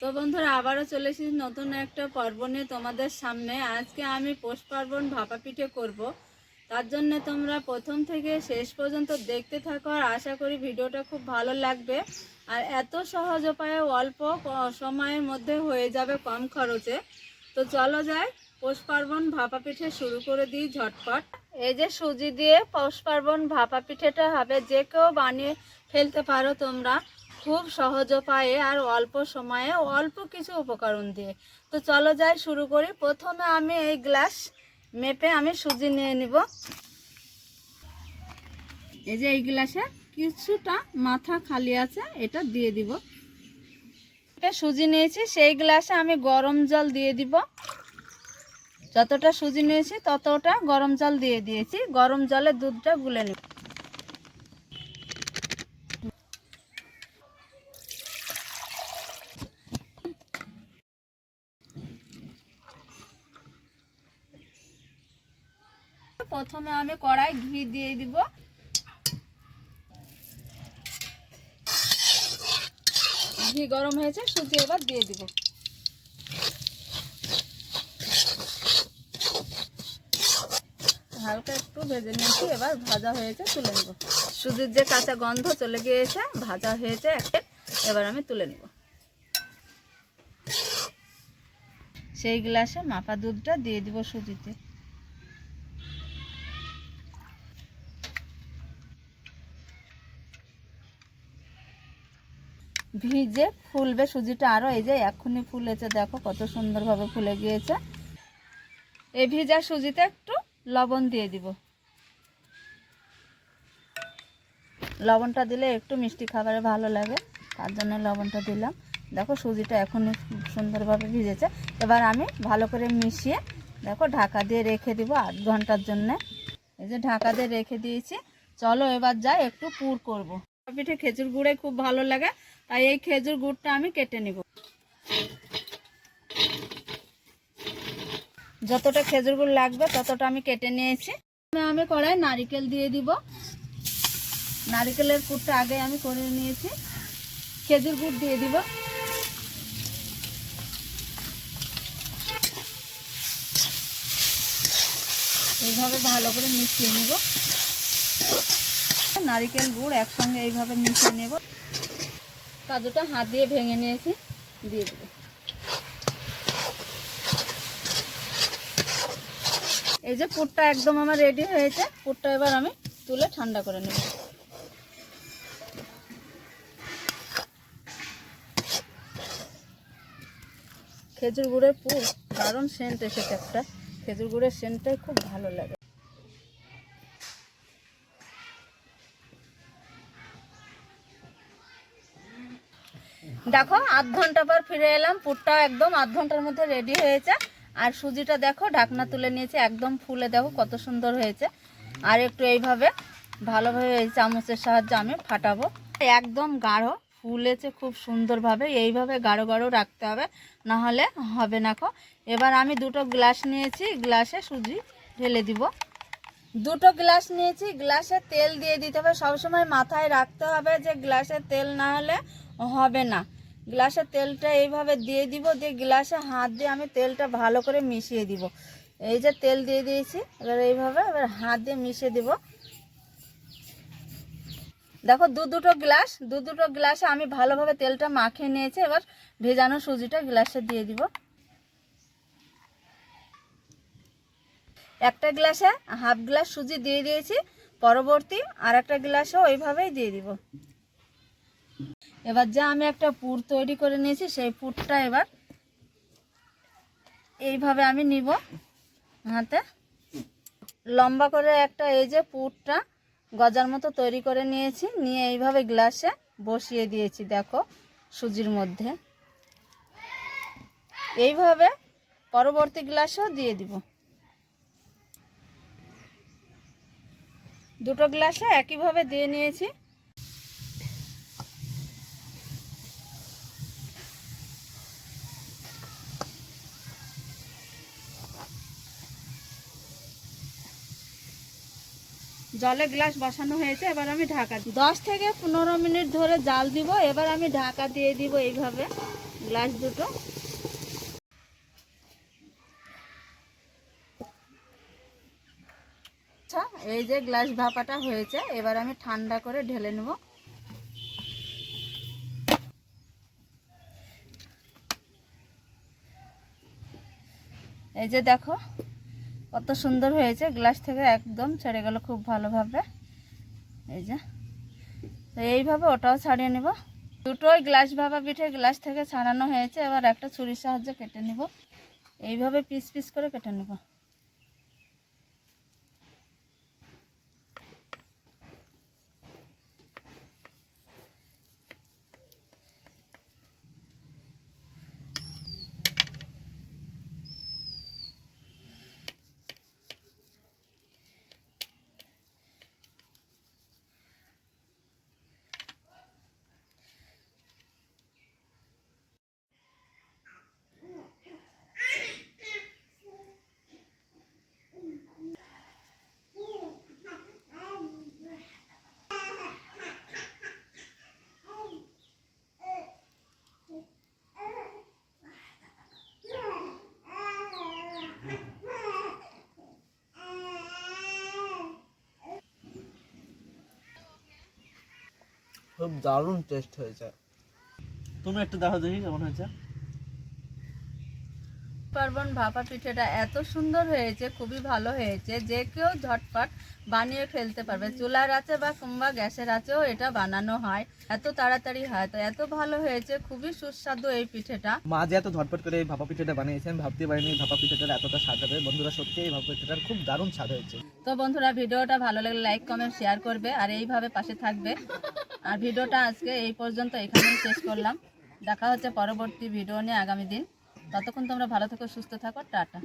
তো বন্ধুরা, আবারও চলে এসেছি নতুন একটা পর্ব নিয়ে তোমাদের সামনে। আজকে আমি পৌষ পার্বণ ভাপা পিঠে করব। তার জন্য তোমরা প্রথম থেকে শেষ পর্যন্ত দেখতে থাকো আর আশা করি ভিডিওটা খুব ভালো লাগবে। আর এত সহজ উপায়ে অল্প সময়ের মধ্যে হয়ে যাবে কম খরচে। তো চলো যাই, পৌষ পার্বণ ভাপা পিঠে শুরু করে দিই ঝটপট। এই যে সুজি দিয়ে পৌষ পার্বণ ভাপা পিঠেটা হবে, যে কেউ বানিয়ে ফেলতে পারো তোমরা। খুব সহজ উপায়ে আর অল্প সময়ে অল্প কিছু উপকরণ দিয়ে। তো চলো যাই শুরু করি। প্রথমে আমি এই গ্লাস মেপে আমি সুজি নিয়ে নিব। এই যে এই গ্লাসে কিছুটা মাথা খালি আছে, এটা দিয়ে দিব। এটা সুজি নিয়েছি, সেই গ্লাসে আমি গরম জল দিয়ে দিব। যতটা সুজি নিয়েছি ততটা গরম জল দিয়ে দিয়েছি। গরম জলে দুধটা গুলে নিব। প্রথমে আমি কড়াই ঘি দিয়ে দিব। ঘি গরম হয়েছে, সুজি এবার দিয়ে দিব। হালকা একটু ভেজে নিয়েছি, এবার ভাজা হয়েছে, তুলে নেব। সুজির যে কাঁচা গন্ধ চলে গিয়েছে, ভাজা হয়েছে একটা এবার আমি তুলে নেব। সেই গ্লাসে মাপা দুধটা দিয়ে দিব সুজিতে। ভিজে ফুলবে সুজিটা আরও এই যে এক্ষুনি ফুলেছে, দেখো কত সুন্দরভাবে ফুলে গিয়েছে। এই ভিজা সুজিতে একটু লবণ দিয়ে দিব। লবণটা দিলে একটু মিষ্টি খাবারে ভালো লাগে, তার জন্য লবণটা দিলাম। দেখো সুজিটা এখনই সুন্দরভাবে ভিজেছে। এবার আমি ভালো করে মিশিয়ে, দেখো ঢাকা দিয়ে রেখে দিব আধ ঘণ্টার জন্য। এই যে ঢাকা দিয়ে রেখে দিয়েছি। চলো এবার যাই, একটু পুর করব। পিঠে খেজুর গুড়ে খুব ভালো লাগে, তাই এই খেজুর গুড়টা আমি কেটে নিব। যতটা খেজুর গুড় লাগবে, ততটা আমি কেটে নিয়েছি। আমি কড়াই নারিকেল দিয়ে দিব। নারিকেলের পুরটা আগে আমি করে নিয়েছি। খেজুর গুড় দিয়ে দিব। এইভাবে ভালো করে মিশিয়ে নিব। নারিকেল গুড় একসঙ্গে এইভাবে মিশিয়ে নেব। কাজুটা হাত দিয়ে ভেঙে নিয়েছি, দিয়ে দেবো। এই যে পুরটা একদম আমার রেডি হয়েছে, পুরটা এবার আমি তুলে ঠান্ডা করে নেব। খেজুর গুড়ের পুর দারুণ সেন্ট এসেছে একটা। খেজুর গুড়ের সেন্টটাই খুব ভালো লাগে। দেখো, আধ ঘণ্টা পর ফিরে এলাম পুরটাও একদম আধ ঘণ্টার মধ্যে রেডি হয়েছে। আর সুজিটা দেখো, ঢাকনা তুলে নিয়েছে, একদম ফুলে দেখো কত সুন্দর হয়েছে। আর একটু এইভাবে ভালোভাবে এই চামচের সাহায্যে আমি ফাটাবো। একদম গাঢ়, ফুলেছে খুব সুন্দরভাবে, এইভাবে গাঢ় গাঢ় রাখতে হবে না হলে হবে না খো এবার আমি দুটো গ্লাস নিয়েছি, গ্লাসে সুজি ঢেলে দিব। দুটো গ্লাস নিয়েছি, গ্লাসে তেল দিয়ে দিতে হবে। সবসময় মাথায় রাখতে হবে যে গ্লাসে তেল না হলে হবে না। গ্লাসে তেলটা এইভাবে দিয়ে দিব, দিয়ে গ্লাসে হাত দিয়ে আমি তেলটা ভালো করে মিশিয়ে দিব। এই যে তেল দিয়ে দিয়েছি, এবার এইভাবে এবার হাত দিয়ে মিশিয়ে দিব। দেখো দু দুটো গ্লাস, দু দুটো গ্লাসে আমি ভালোভাবে তেলটা মাখিয়ে নিয়েছি, এবার ভেজানো সুজিটা গ্লাসে দিয়ে দিব। একটা গ্লাসে হাফ গ্লাস সুজি দিয়ে দিয়েছি, পরবর্তী আর একটা গ্লাসও ওইভাবেই দিয়ে দিব। এবার যা আমি একটা পুর তৈরি করে নিয়েছি, সেই পুরটা এবার এইভাবে আমি নিব হাতে। লম্বা করে একটা এই যে পুরটা গজার মতো তৈরি করে নিয়েছি, নিয়ে এইভাবে গ্লাসে বসিয়ে দিয়েছি, দেখো সুজির মধ্যে। এইভাবে পরবর্তী গ্লাসেও দিয়ে দিব। দুটো গ্লাসে একইভাবে দিয়ে নিয়েছি। জলে গ্লাস বসানো হয়েছে, এবার আমি ঢাকা দিই দশ থেকে পনেরো মিনিট ধরে জাল দিব, এবার আমি ঢাকা দিয়ে দিব এইভাবে গ্লাস দুটো। আচ্ছা এই যে গ্লাস ভাপাটা হয়েছে, এবার আমি ঠান্ডা করে ঢেলে নেব। এই যে দেখো কত সুন্দর হয়েছে। গ্লাস থেকে একদম ছেড়ে গেল খুব ভালোভাবে। এই যে। তো এইভাবে ওটাও ছাড়িয়ে নেব। দুটোই গ্লাস ভাবা পিঠে গ্লাস থেকে ছাড়ানো হয়েছে। এবার একটা ছুরির সাহায্যে কেটে নেব। এইভাবে পিস পিস করে কেটে নেব। খুব দারুণ টেস্ট হয়েছে। তুমি একটু দেখো দেখি কেমন হয়েছে। পার্বণ ভাপা পিঠেটা এত সুন্দর হয়েছে খুবই ভালো হয়েছে। যে কেউ ঝটপট বানিয়ে ফেলতে পারবে। চুলার আছে বা কিংবা গ্যাসের আছেও এটা বানানো হয়। এত তাড়াতাড়ি হয় তো এত ভালো হয়েছে খুবই সুস্বাদু এই পিঠেটা। মা যে এত ঝটপট করে এই ভাপা পিঠাটা বানিয়েছেন ভাবতে পারিনি ভাপা পিঠাটার এতটা স্বাদ হবে। বন্ধুরা সত্যি এই ভাপা পিঠাটার খুব দারুণ স্বাদ হয়েছে। তো বন্ধুরা ভিডিওটা ভালো লাগলে লাইক কমেন্ট শেয়ার করবে। আর এইভাবে পাশে থাকবে। আর ভিডিওটা আজকে এই পর্যন্ত এখানেই শেষ করলাম। দেখা হচ্ছে পরবর্তী ভিডিও নিয়ে আগামী দিন। ততক্ষণ তোমরা ভালো থেকো, সুস্থ থাকো, টাটা।